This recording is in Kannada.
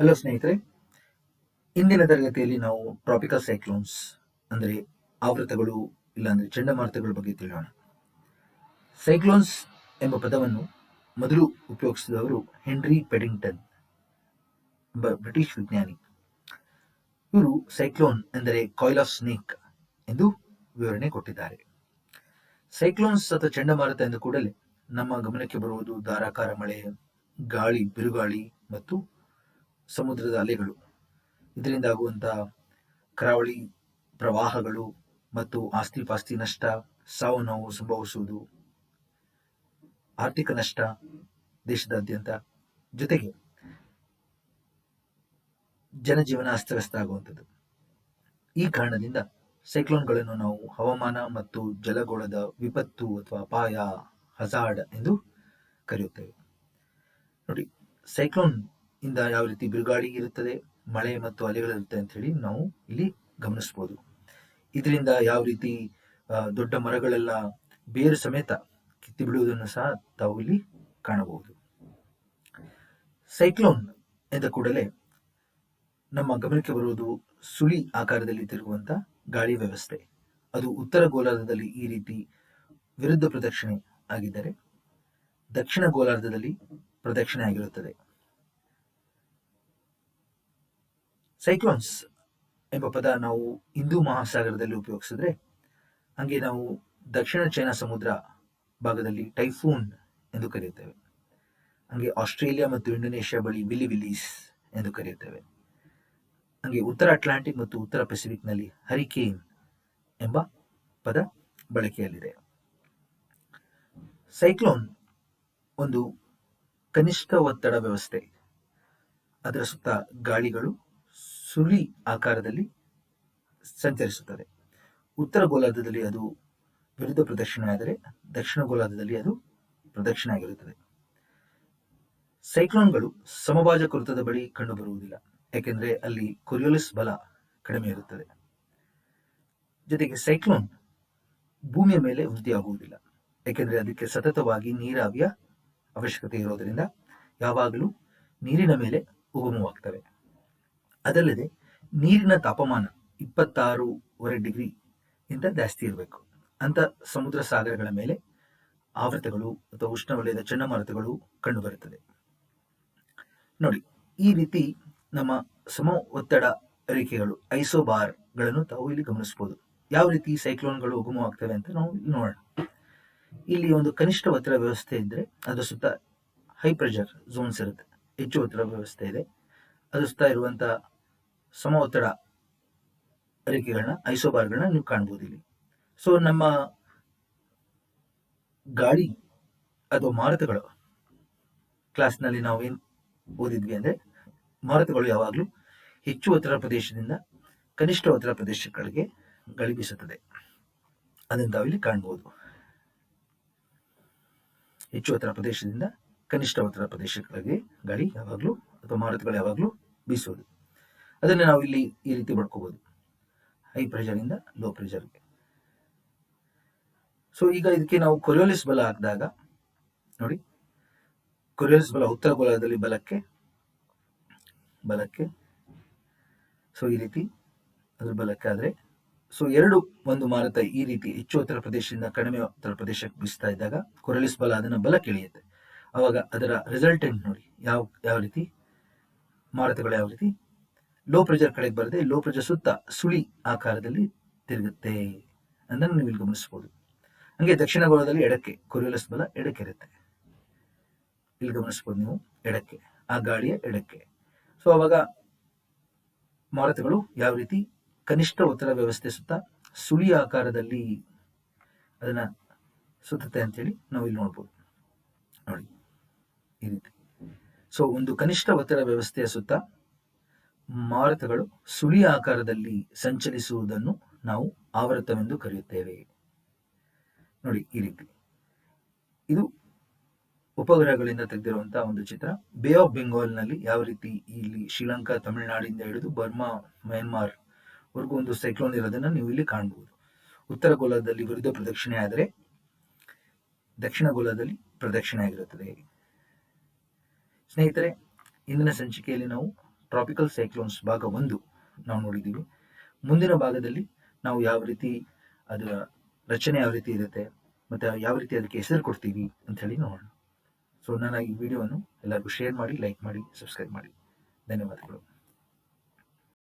ಹಲೋ ಸ್ನೇಹಿತರೆ. ಇಂದಿನ ತರಗತಿಯಲ್ಲಿ ನಾವು ಟ್ರಾಪಿಕಲ್ ಸೈಕ್ಲೋನ್ಸ್ ಅಂದರೆ ಆವೃತಗಳು ಇಲ್ಲಾಂದ್ರೆ ಚಂಡಮಾರುತಗಳ ಬಗ್ಗೆ ತಿಳಿಯೋಣ. ಸೈಕ್ಲೋನ್ಸ್ ಎಂಬ ಪದವನ್ನು ಮೊದಲು ಉಪಯೋಗಿಸಿದವರು ಹೆನ್ರಿ ಪೆಡಿಂಗ್ಟನ್ ಎಂಬ ಬ್ರಿಟಿಷ್ ವಿಜ್ಞಾನಿ. ಇವರು ಸೈಕ್ಲೋನ್ ಎಂದರೆ ಕಾಯಿಲ್ ಆಫ್ ಸ್ನೇಕ್ ಎಂದು ವಿವರಣೆ ಕೊಟ್ಟಿದ್ದಾರೆ. ಸೈಕ್ಲೋನ್ಸ್ ಅಥವಾ ಚಂಡಮಾರುತ ಎಂದ ಕೂಡಲೇ ನಮ್ಮ ಗಮನಕ್ಕೆ ಬರುವುದು ಧಾರಾಕಾರ ಮಳೆ, ಗಾಳಿ, ಬಿರುಗಾಳಿ ಮತ್ತು ಸಮುದ್ರದ ಅಲೆಗಳು. ಇದರಿಂದ ಆಗುವಂತಹ ಕರಾವಳಿ ಪ್ರವಾಹಗಳು ಮತ್ತು ಆಸ್ತಿ ಪಾಸ್ತಿ ನಷ್ಟ, ಸಾವು ನೋವು ಸಂಭವಿಸುವುದು, ಆರ್ಥಿಕ ನಷ್ಟ ದೇಶದಾದ್ಯಂತ ಜೊತೆಗೆ ಜನಜೀವನ ಅಸ್ತವ್ಯಸ್ತ ಆಗುವಂಥದ್ದು ಈ ಕಾರಣದಿಂದ ಸೈಕ್ಲೋನ್ಗಳನ್ನು ನಾವು ಹವಾಮಾನ ಮತ್ತು ಜಲಗೋಳದ ವಿಪತ್ತು ಅಥವಾ ಅಪಾಯ, ಹಜಾರ್ಡ್ ಎಂದು ಕರೆಯುತ್ತೇವೆ. ನೋಡಿ, ಸೈಕ್ಲೋನ್ ಇಂದ ಯಾವ ರೀತಿ ಬಿರುಗಾಳಿ ಇರುತ್ತದೆ, ಮಳೆ ಮತ್ತು ಅಲೆಗಳಿರುತ್ತೆ ಅಂತ ಹೇಳಿ ನಾವು ಇಲ್ಲಿ ಗಮನಿಸಬಹುದು ಇದರಿಂದ ಯಾವ ರೀತಿ ದೊಡ್ಡ ಮರಗಳೆಲ್ಲ ಬೇರು ಸಮೇತ ಕಿತ್ತಿ ಬಿಡುವುದನ್ನು ಸಹ ತಾವು ಇಲ್ಲಿ ಕಾಣಬಹುದು. ಸೈಕ್ಲೋನ್ ಎಂದ ಕೂಡಲೇ ನಮ್ಮ ಗಮನಕ್ಕೆ ಬರುವುದು ಸುಳಿ ಆಕಾರದಲ್ಲಿ ತಿರುಗುವಂತ ಗಾಳಿ ವ್ಯವಸ್ಥೆ. ಅದು ಉತ್ತರ ಗೋಲಾರ್ಧದಲ್ಲಿ ಈ ರೀತಿ ವಿರುದ್ಧ ಪ್ರದಕ್ಷಿಣೆ ಆಗಿದ್ದರೆ ದಕ್ಷಿಣ ಗೋಲಾರ್ಧದಲ್ಲಿ ಪ್ರದಕ್ಷಿಣೆ ಆಗಿರುತ್ತದೆ. ಸೈಕ್ಲೋನ್ಸ್ ಎಂಬ ಪದ ನಾವು ಹಿಂದೂ ಮಹಾಸಾಗರದಲ್ಲಿ ಉಪಯೋಗಿಸಿದ್ರೆ, ಹಾಗೆ ನಾವು ದಕ್ಷಿಣ ಚೈನಾ ಸಮುದ್ರ ಭಾಗದಲ್ಲಿ ಟೈಫೂನ್ ಎಂದು ಕರೆಯುತ್ತೇವೆ. ಹಾಗೆ ಆಸ್ಟ್ರೇಲಿಯಾ ಮತ್ತು ಇಂಡೋನೇಷ್ಯಾ ಬಳಿ ವಿಲಿ ವಿಲೀಸ್ ಎಂದು ಕರೆಯುತ್ತೇವೆ. ಹಾಗೆ ಉತ್ತರ ಅಟ್ಲಾಂಟಿಕ್ ಮತ್ತು ಉತ್ತರ ಪೆಸಿಫಿಕ್ನಲ್ಲಿ ಹರಿಕೇನ್ ಎಂಬ ಪದ ಬಳಕೆಯಲ್ಲಿದೆ. ಸೈಕ್ಲೋನ್ ಒಂದು ಕನಿಷ್ಠ ಒತ್ತಡ ವ್ಯವಸ್ಥೆ. ಅದರ ಸುತ್ತ ಗಾಳಿಗಳು ಸುಳಿ ಆಕಾರದಲ್ಲಿ ಸಂಚರಿಸುತ್ತದೆ ಉತ್ತರ ಗೋಲಾರ್ಧದಲ್ಲಿ ಅದು ವಿರುದ್ಧ ಪ್ರದಕ್ಷಿಣೆ ಆದರೆ ದಕ್ಷಿಣ ಗೋಲಾರ್ಧದಲ್ಲಿ ಅದು ಪ್ರದಕ್ಷಿಣೆ ಆಗಿರುತ್ತದೆ. ಸೈಕ್ಲೋನ್ಗಳು ಸಮಭಾಜ ವೃತ್ತದ ಬಳಿ ಕಂಡುಬರುವುದಿಲ್ಲ ಯಾಕೆಂದರೆ ಅಲ್ಲಿ ಕೊರಿಯೋಲಿಸ್ ಬಲ ಕಡಿಮೆ ಇರುತ್ತದೆ ಜೊತೆಗೆ ಸೈಕ್ಲೋನ್ ಭೂಮಿಯ ಮೇಲೆ ವೃದ್ಧಿಯಾಗುವುದಿಲ್ಲ, ಏಕೆಂದರೆ ಅದಕ್ಕೆ ಸತತವಾಗಿ ನೀರಾವಿಯ ಅವಶ್ಯಕತೆ ಇರೋದರಿಂದ ಯಾವಾಗಲೂ ನೀರಿನ ಮೇಲೆ ಉಗಮವಾಗ್ತವೆ. ಅದಲ್ಲದೆ ನೀರಿನ ತಾಪಮಾನ ಇಪ್ಪತ್ತಾರೂವರೆ ಡಿಗ್ರಿ ಇಂದ ಜಾಸ್ತಿ ಇರಬೇಕು. ಅಂತ ಸಮುದ್ರ ಸಾಗರಗಳ ಮೇಲೆ ಆವೃತಗಳು ಅಥವಾ ಉಷ್ಣವಲಯದ ಚಂಡಮಾರುತಗಳು ಕಂಡುಬರುತ್ತದೆ ನೋಡಿ, ಈ ರೀತಿ ನಮ್ಮ ಸಮ ಒತ್ತಡ ರೇಖೆಗಳು, ಐಸೋಬಾರ್ಗಳನ್ನು ತಾವು ಇಲ್ಲಿ ಗಮನಿಸಬಹುದು. ಯಾವ ರೀತಿ ಸೈಕ್ಲೋನ್ಗಳು ಉಗಮವಾಗ್ತವೆ ಅಂತ ನಾವು ಇಲ್ಲಿ ನೋಡೋಣ. ಇಲ್ಲಿ ಒಂದು ಕನಿಷ್ಠ ಒತ್ತಡ ವ್ಯವಸ್ಥೆ ಇದ್ರೆ ಅದರ ಸುತ್ತ ಹೈ ಪ್ರೆಷರ್ ಝೋನ್ಸ್ ಇರುತ್ತೆ. ಹೆಚ್ಚು ಒತ್ತಡ ವ್ಯವಸ್ಥೆ ಇದೆ. ಅದರ ಸುತ್ತ ಇರುವಂತ ಸಮ ಒತ್ತಡ ರೇಖೆಗಳನ್ನ, ಐಸೋಬಾರ್ಗಳನ್ನ ನೀವು ಕಾಣ್ಬೋದು ಇಲ್ಲಿ. ಸೊ ನಮ್ಮ ಗಾಳಿ ಅಥವಾ ಮಾರುತಗಳು ಕ್ಲಾಸ್ನಲ್ಲಿ ನಾವು ಏನು ಓದಿದ್ವಿ ಅಂದ್ರೆ, ಮಾರುತಗಳು ಯಾವಾಗಲೂ ಹೆಚ್ಚು ಒತ್ತಡ ಪ್ರದೇಶದಿಂದ ಕನಿಷ್ಠ ಒತ್ತಡ ಪ್ರದೇಶಗಳಿಗೆ ಗಾಳಿ ಬೀಸುತ್ತದೆ. ಅದನ್ನು ತಾವಿಲ್ಲಿ ಇಲ್ಲಿ ಕಾಣಬಹುದು ಹೆಚ್ಚು ಒತ್ತಡ ಪ್ರದೇಶದಿಂದ ಕನಿಷ್ಠ ಒತ್ತಡ ಪ್ರದೇಶಗಳಿಗೆ ಗಾಳಿ ಯಾವಾಗಲೂ ಅಥವಾ ಮಾರುತಗಳು ಯಾವಾಗಲೂ ಬೀಸುವುದು ಅದನ್ನು ನಾವು ಇಲ್ಲಿ ಈ ರೀತಿ ಪಡ್ಕೋಬಹುದು ಹೈ ಪ್ರೆಷರ್ ಇಂದ ಲೋ ಪ್ರೆಷರ್ಗೆ ಸೊ ಈಗ ಇದಕ್ಕೆ ನಾವು ಕೊರಿಯೋಲಿಸ್ ಬಲ ಹಾಕಿದಾಗ, ನೋಡಿ. ಕೊರಿಯೋಲಿಸ್ ಬಲ ಉತ್ತರ ಗೋಳದಲ್ಲಿ ಬಲಕ್ಕೆ ಬಲಕ್ಕೆ. ಸೊ ಈ ರೀತಿ ಅದ್ರ ಬಲಕ್ಕೆ ಆದ್ರೆ ಸೊ ಎರಡು ಒಂದು ಮಾರುತ ಈ ರೀತಿ ಹೆಚ್ಚು ಉತ್ತರ ಪ್ರದೇಶದಿಂದ ಕಡಿಮೆ ಉತ್ತರ ಪ್ರದೇಶಕ್ಕೆ ಬೀಸ್ತಾ ಇದ್ದಾಗ ಕೊರಲಿಸ್ ಬಲ ಅದನ್ನ ಬಲಕ್ಕೆ ಇಳಿಯುತ್ತೆ. ಅವಾಗ ಅದರ ರಿಸಲ್ಟೆಂಟ್ ನೋಡಿ, ಯಾವ ಯಾವ ರೀತಿ, ಮಾರುತಗಳು ಯಾವ ರೀತಿ ಲೋ ಪ್ರೆಷರ್ ಕಡೆಗೆ ಬರದೆ ಲೋ ಪ್ರೆಷರ್ ಸುತ್ತ ಸುಳಿ ಆಕಾರದಲ್ಲಿ ತಿರುಗುತ್ತೆ. ಅದನ್ನು ನೀವು ಇಲ್ಲಿ ಗಮನಿಸಬಹುದು ಹಂಗೆ ದಕ್ಷಿಣ ಗೋಳದಲ್ಲಿ ಎಡಕ್ಕೆ ಕೊರಿಯೋಲಸ್ ಬಲ ಎಡಕ್ಕೆ ಇರುತ್ತೆ. ಇಲ್ಲಿ ಗಮನಿಸಬಹುದು ನೀವು ಎಡಕ್ಕೆ, ಆ ಗಾಳಿಯ ಎಡಕ್ಕೆ. ಸೊ ಅವಾಗ ಮಾರುತಗಳು ಯಾವ ರೀತಿ ಕನಿಷ್ಠ ಒತ್ತಡ ವ್ಯವಸ್ಥೆ ಸುತ್ತ ಸುಳಿ ಆಕಾರದಲ್ಲಿ ಅದನ್ನ ಸುತ್ತತೆ ಅಂತೇಳಿ ನಾವು ಇಲ್ಲಿ ನೋಡ್ಬೋದು. ನೋಡಿ, ಈ ರೀತಿ. ಸೊ ಒಂದು ಕನಿಷ್ಠ ಒತ್ತಡ ವ್ಯವಸ್ಥೆಯ ಸುತ್ತ ಮಾರುತಗಳು ಸುಳಿ ಆಕಾರದಲ್ಲಿ ಸಂಚರಿಸುವುದನ್ನು ನಾವು ಆವೃತವೆಂದು ಕರೆಯುತ್ತೇವೆ. ನೋಡಿ, ಈ ರೀತಿ. ಇದು ಉಪಗ್ರಹಗಳಿಂದ ತೆಗೆದಿರುವಂತಹ ಒಂದು ಚಿತ್ರ. ಬೇ ಆಫ್ ಬೆಂಗಾಲ್ನಲ್ಲಿ ಯಾವ ರೀತಿ ಇಲ್ಲಿ ಶ್ರೀಲಂಕಾ, ತಮಿಳುನಾಡಿಂದ ಹಿಡಿದು ಬರ್ಮಾ, ಮ್ಯಾನ್ಮಾರ್ ವರೆಗೂ ಒಂದು ಸೈಕ್ಲೋನ್ ಇರೋದನ್ನ ನೀವು ಇಲ್ಲಿ ಕಾಣಬಹುದು ಉತ್ತರ ಗೋಲದಲ್ಲಿ ವಿರುದ್ಧ ಪ್ರದಕ್ಷಿಣೆ ಆದರೆ ದಕ್ಷಿಣ ಗೋಲಾದಲ್ಲಿ ಪ್ರದಕ್ಷಿಣೆ ಆಗಿರುತ್ತದೆ. ಸ್ನೇಹಿತರೆ, ಇಂದಿನ ಸಂಚಿಕೆಯಲ್ಲಿ ನಾವು ಟ್ರಾಪಿಕಲ್ ಸೈಕ್ಲೋನ್ಸ್ ಭಾಗ ಒಂದು ನಾವು ನೋಡಿದ್ದೀವಿ. ಮುಂದಿನ ಭಾಗದಲ್ಲಿ ನಾವು ಯಾವ ರೀತಿ ಅದರ ರಚನೆ ಯಾವ ರೀತಿ ಇರುತ್ತೆ, ಮತ್ತು ಯಾವ ರೀತಿ ಅದಕ್ಕೆ ಹೆಸರು ಕೊಡ್ತೀವಿ ಅಂತ ಹೇಳಿ ನೋಡೋಣ. ಸೊ ನಾನು ಈ ವಿಡಿಯೋವನ್ನು ಎಲ್ಲರಿಗೂ ಶೇರ್ ಮಾಡಿ ಲೈಕ್ ಮಾಡಿ ಸಬ್ಸ್ಕ್ರೈಬ್ ಮಾಡಿ. ಧನ್ಯವಾದಗಳು.